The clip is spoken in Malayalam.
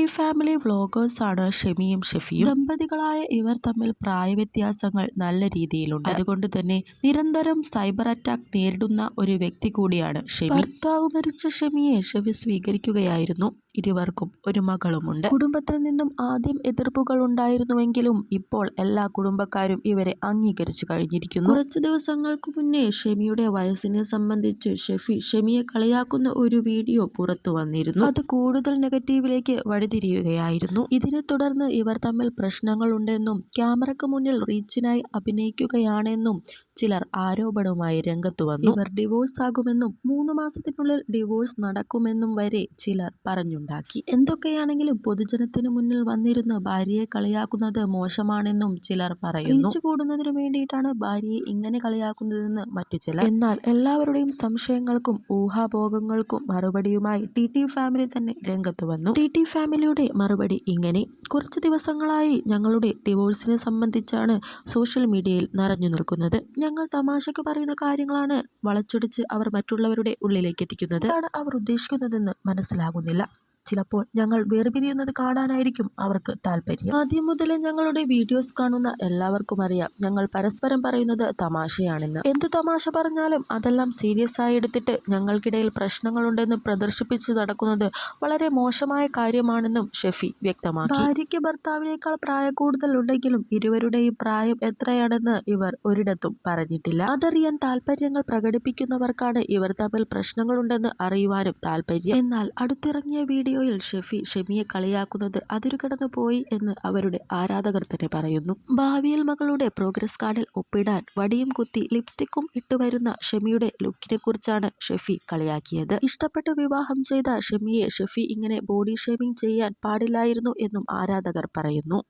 T family വ്ളോഗേഴ്സാണ് ഷെമിയും ഷെഫിയും. ദമ്പതികളായ ഇവർ തമ്മിൽ പ്രായവ്യത്യാസങ്ങൾ നല്ല രീതിയിലുണ്ട്. അതുകൊണ്ട് തന്നെ നിരന്തരം സൈബർ അറ്റാക്ക് നേരിടുന്ന ഒരു വ്യക്തി കൂടിയാണ് ഷെമി. ഭർത്താവ് മരിച്ച ഷെമിയെ ഷെഫി സ്വീകരിക്കുകയായിരുന്നു. ഇരുവർക്കും ഒരു മകളുമുണ്ട്. കുടുംബത്തിൽ നിന്നും ആദ്യം എതിർപ്പുകൾ ഉണ്ടായിരുന്നുവെങ്കിലും ഇപ്പോൾ എല്ലാ കുടുംബക്കാരും ഇവരെ അംഗീകരിച്ചു കഴിഞ്ഞിരിക്കുന്നു. കുറച്ച് ദിവസങ്ങൾക്ക് മുന്നേ ഷെമിയുടെ വയസ്സിനെ സംബന്ധിച്ച് ഷെഫി ഷെമിയെ കളിയാക്കുന്ന ഒരു വീഡിയോ പുറത്തു വന്നിരുന്നു. അത് കൂടുതൽ നെഗറ്റീവിലേക്ക് വഴിതിരിയുകയായിരുന്നു ഇതിനെ തുടർന്ന് ഇവർ തമ്മിൽ പ്രശ്നങ്ങളുണ്ടെന്നും ക്യാമറയ്ക്ക് മുന്നിൽ റീച്ചിനായി അഭിനയിക്കുകയാണെന്നും ചിലർ ആരോപണവുമായി രംഗത്തു വന്നു. ഇവർ ഡിവോഴ്സ് ആകുമെന്നും മൂന്ന് മാസത്തിനുള്ളിൽ ഡിവോഴ്സ് നടക്കുമെന്നും വരെ ചിലർ പറഞ്ഞുണ്ടാക്കി. എന്തൊക്കെയാണെങ്കിലും പൊതുജനത്തിന് മുന്നിൽ വന്നിരുന്ന് ഭാര്യയെ കളിയാക്കുന്നത് മോശമാണെന്നും ചിലർ പറയുന്നു. ഒഴിച്ചു കൂടുന്നതിനു വേണ്ടിയിട്ടാണ് ഭാര്യയെ ഇങ്ങനെ കളിയാക്കുന്നതെന്ന് മറ്റു ചിലർ. എന്നാൽ എല്ലാവരുടെയും സംശയങ്ങൾക്കും ഊഹാഭോഗങ്ങൾക്കും മറുപടിയുമായി ടി ടി ഫാമിലി തന്നെ രംഗത്തു വന്നു. ടി ടി ഫാമിലിയുടെ മറുപടി ഇങ്ങനെ. കുറച്ച് ദിവസങ്ങളായി ഞങ്ങളുടെ ഡിവോഴ്സിനെ സംബന്ധിച്ചാണ് സോഷ്യൽ മീഡിയയിൽ നിറഞ്ഞു നിൽക്കുന്നത്. ഞങ്ങൾ തമാശയ്ക്ക് പറയുന്ന കാര്യങ്ങളാണ് വളച്ചൊടിച്ച് അവർ മറ്റുള്ളവരുടെ ഉള്ളിലേക്ക് എത്തിക്കുന്നത്. അതാണ് അവർ ഉദ്ദേശിക്കുന്നതെന്ന് മനസ്സിലാകുന്നില്ല. ചിലപ്പോൾ ഞങ്ങൾ വേർപിരിയുന്നത് കാണാനായിരിക്കും അവർക്ക് താല്പര്യം ആദ്യം മുതലേ ഞങ്ങളുടെ വീഡിയോസ് കാണുന്ന എല്ലാവർക്കും അറിയാം. ഞങ്ങൾ പരസ്പരം പറയുന്നത് തമാശയാണെന്ന്. എന്ത് തമാശ പറഞ്ഞാലും അതെല്ലാം സീരിയസ് ആയി എടുത്തിട്ട് ഞങ്ങൾക്കിടയിൽ പ്രശ്നങ്ങളുണ്ടെന്ന് പ്രദർശിപ്പിച്ച് നടക്കുന്നത് വളരെ മോശമായ കാര്യമാണെന്നും ഷെഫി വ്യക്തമാക്കി. ഭാര്യയ്ക്ക് ഭർത്താവിനേക്കാൾ പ്രായ കൂടുതൽ ഉണ്ടെങ്കിലും ഇരുവരുടെയും പ്രായം എത്രയാണെന്ന് ഇവർ ഒരിടത്തും പറഞ്ഞിട്ടില്ല. അതറിയാൻ താല്പര്യങ്ങൾ പ്രകടിപ്പിക്കുന്നവർക്കാണ് ഇവർ തമ്മിൽ പ്രശ്നങ്ങളുണ്ടെന്ന് അറിയുവാനും താല്പര്യം എന്നാൽ അടുത്തിറങ്ങിയ വീഡിയോയിൽ ഷെഫി ഷെമിയെ കളിയാക്കുന്നത് അതിരു കടന്നുപോയി എന്ന് അവരുടെ ആരാധകർ തന്നെ പറയുന്നു. ഭാവിയിൽ മകളുടെ പ്രോഗ്രസ് കാർഡിൽ ഒപ്പിടാൻ വടിയും കുത്തി ലിപ്സ്റ്റിക്കും ഇട്ടുവരുന്ന ഷെമിയുടെ ലുക്കിനെ കുറിച്ചാണ് ഷെഫി കളിയാക്കിയത്. ഇഷ്ടപ്പെട്ട് വിവാഹം ചെയ്ത ഷെമിയെ ഷെഫി ഇങ്ങനെ ബോഡി ഷേമിംഗ് ചെയ്യാൻ പാടില്ലായിരുന്നു എന്നും ആരാധകർ പറയുന്നു.